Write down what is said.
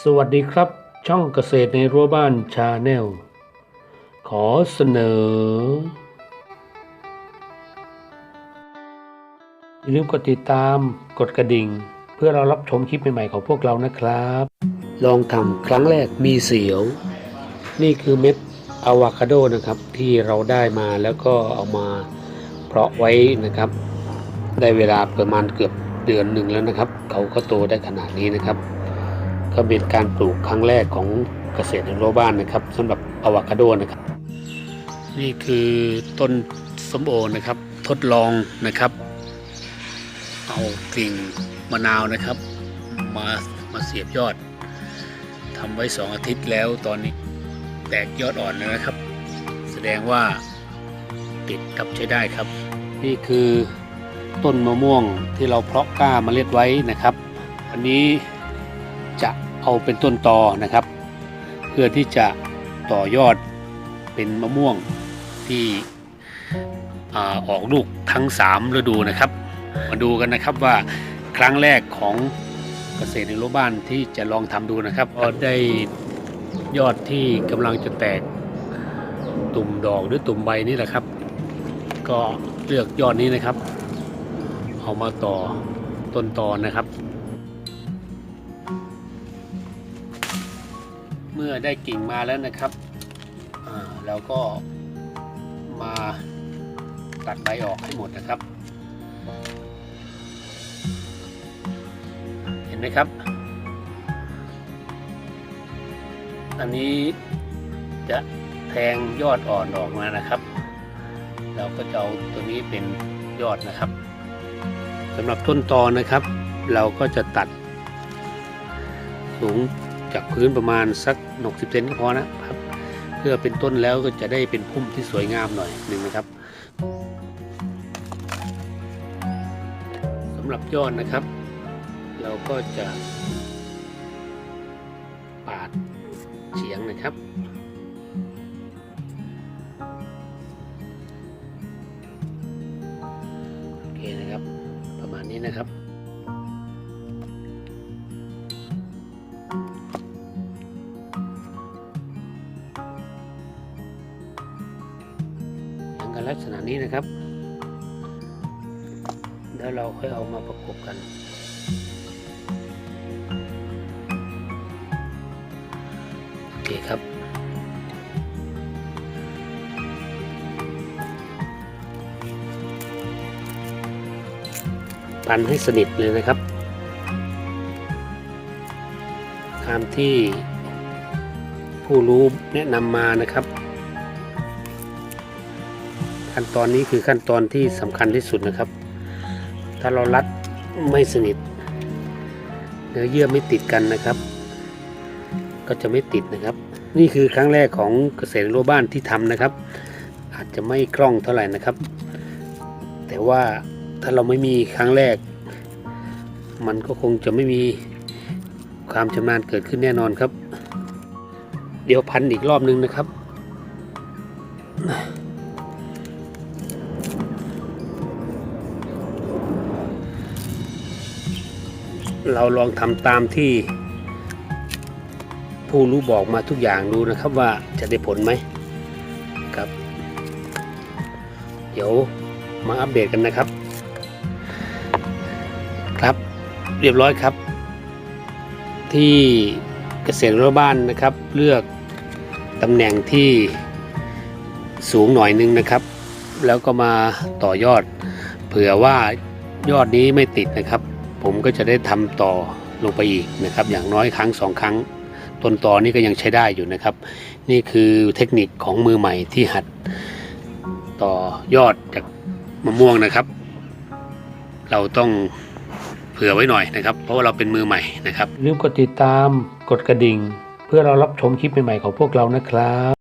สวัสดีครับ ช่องเกษตรในรั้วบ้านชาแนล ขอเสนอ อย่าลืมกดติดตามกดกระดิ่ง เพื่อเรารับชมคลิปใหม่ๆของพวกเรานะครับ ลองทำครั้งแรกมีเสียว นี่คือเม็ดอะวาคาโดนะครับ ที่เราได้มาแล้วก็เอามาเพาะไว้นะครับ ได้เวลาประมาณเกือบเดือนหนึ่งแล้วนะครับ เขาก็โตได้ขนาดนี้นะครับ ก็เป็นการปลูกครั้งแรกของเกษตรในรั้วบ้านนะครับสำหรับอะวาคาโดนะครับ นี่คือต้นส้มโอนะครับ ทดลองนะครับ เอากิ่งมะนาวนะครับ มามาเสียบยอดทำไว้สองอาทิตย์แล้วตอนนี้แตกยอดอ่อนแล้วนะครับ แสดงว่าติดกับใช้ได้ครับ นี่คือต้นมะม่วงที่เราเพาะกล้าเมล็ดไว้นะครับ อันนี้ จะเอาเป็นต้นตอนะครับ เพื่อที่จะต่อยอดเป็นมะม่วงที่อออกลูกทั้ง 3 ฤดูนะครับ มาดูกันนะครับว่าครั้งแรกของเกษตรในรั้วบ้านที่จะลองทำดูนะครับก็ได้ยอดที่กำลังจะแตกตุ่มดอกหรือตุ่มใบนี่แหละครับ ก็เลือกยอดนี้นะครับ เอามาต่อต้นตอนนะครับ เมื่อได้กิ่งมาแล้วนะครับเราก็มาตัดใบออกให้หมดนะครับ เห็นไหมครับ อันนี้จะแทงยอดอ่อนออกมานะครับ เราก็จะเอาตัวนี้เป็นยอดนะครับสำหรับต้นตอนะครับ เราก็จะตัดสูง จากพื้นประมาณสัก60เซนก็พอนะครับ เพื่อเป็นต้นแล้วก็จะได้เป็นพุ่มที่สวยงามหน่อยหนึ่งนะครับสำหรับยอดนะครับ เราก็จะปาดเฉียงนะครับโอเคนะครับ ประมาณนี้นะครับ กันลักษณะนี้นะครับ แล้วเราค่อยเอามาประกบกันโอเคครับ พันให้สนิทเลยนะครับตามที่ผู้รู้แนะนำมานะครับ ขั้นตอนนี้คือขั้นตอนที่สำคัญที่สุดนะครับ ถ้าเรารัดไม่สนิท เนื้อเยื่อไม่ติดกันนะครับ ก็จะไม่ติดนะครับ นี่คือครั้งแรกของเกษตรรั้วบ้านที่ทำนะครับ อาจจะไม่คล่องเท่าไหร่นะครับ แต่ว่าถ้าเราไม่มีครั้งแรก มันก็คงจะไม่มีความชำนาญเกิดขึ้นแน่นอนครับ เดี๋ยวพันอีกรอบนึงนะครับ เราลองทำตามที่ผู้รู้บอกมาทุกอย่างดูนะครับว่าจะได้ผลไหมครับ เดี๋ยวมาอัปเดตกันนะครับ ครับเรียบร้อยครับ ที่เกษตรรั้วบ้านนะครับ เลือกตำแหน่งที่สูงหน่อยนึงนะครับ แล้วก็มาต่อยอด เผื่อว่ายอดนี้ไม่ติดนะครับ ผมก็จะได้ทำต่อลงไปอีกนะครับ อย่างน้อยครั้งสองครั้ง ต้นตอนี้ก็ยังใช้ได้อยู่นะครับ นี่คือเทคนิคของมือใหม่ที่หัดต่อยอดจากมะม่วงนะครับ เราต้องเผื่อไว้หน่อยนะครับ เพราะว่าเราเป็นมือใหม่นะครับลืมกดติดตามกดกระดิ่ง เพื่อเรารับชมคลิปใหม่ๆของพวกเรานะครับ